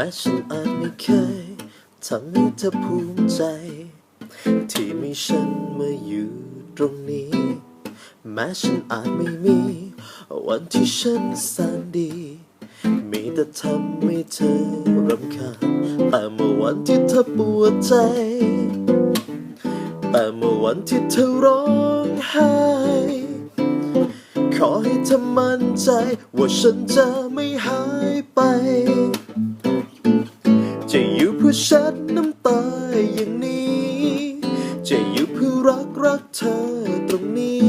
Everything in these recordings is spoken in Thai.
ม้ฉันอาจไม่เคยทำให้เธอภูมิใจ ที่มีฉันมาอยู่ตรงนี้ แม้ฉันอาจไม่มี วันที่ฉันแสนดี มีแต่ทำให้เธอรำคาญแต่เมื่อวันที่เธอปวดใจ แต่เมื่อวันที่เธอร้องไห้ขอให้เธอมั่นใจ ว่าฉันจะไม่หายไป จะอยู่เพื่อเช็ดน้ำตาอย่างนี้ จะอยู่เพื่อรักรักเธอตรงนี้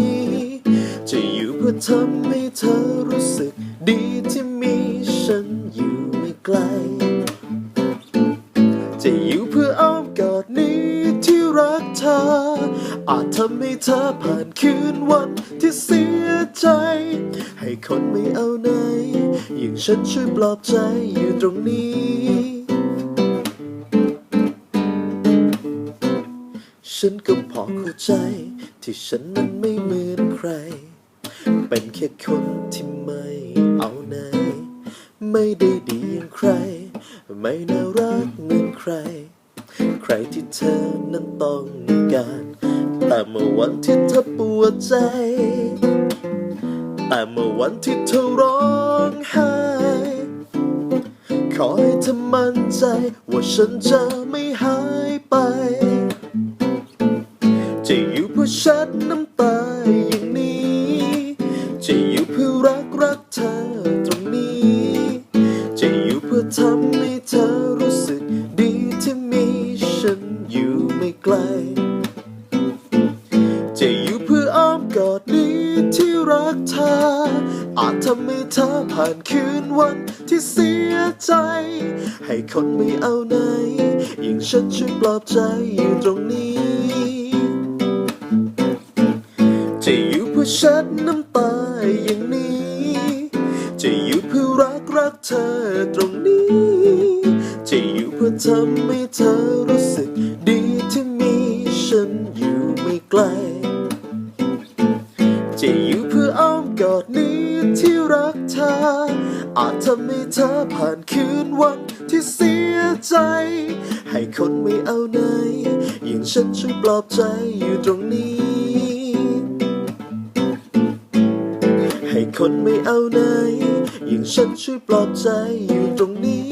จะอยู่เพื่อทำให้เธอรู้สึกดีที่มีฉันอยู่ไม่ไกล จะอยู่เพื่ออ้อมกอดนี้ที่รักเธอ อาจทำให้เธอผ่านคืนวันที่เสียใจ ให้คนไม่เอาไหนอย่างฉันช่วยปลอบใจอยู่ตรงนี้ ฉันก็พอเข้าใจ ที่ฉันนั้นไม่เหมือนใคร เป็นแค่คนที่ไม่เอาไหน ไม่ได้ดีอย่างใคร ไม่น่ารักเหมือนใคร ใครที่เธอนั้นต้องการ แต่เมื่อวันที่เธอปวดใจ แต่เมื่อวันที่เธอร้องไห้ขอให้เธอมั่นใจ ว่าฉันจะไม่หายไป จะอยู่เพื่อช็ดน้ำตาอย่างนี้ จะอยู่เพื่อรักรักเธอตรงนี้ จะอยู่เพื่อทำให้เธอรู้สึกดีที่มีฉันอยู่ไม่ไกล จะอยู่เพื่ออ้อมกอดนี้ที่รักเธอ อาจทำให้เธอผ่านคืนวันที่เสียใจ ให้คนไม่เอาไหนยิ่งฉันช่วยปลอบใจอยู่ตรงนี้ เช็ดน้ำตาอย่างนี้ จะอยู่เพื่อรักรักเธอตรงนี้ จะอยู่เพื่อทำให้เธอรู้สึกดีที่มีฉันอยู่ไม่ไกล จะอยู่เพื่ออ้อมกอดนี้ที่รักเธอ อาจทำให้เธอผ่านคืนวันที่เสียใจ ให้คนไม่เอาไหนยิ่งฉันช่วยปลอบใจอยู่ตรงนี้ คนไม่เอาไหนยังฉันช่วยปลอบใจอยู่ตรงนี้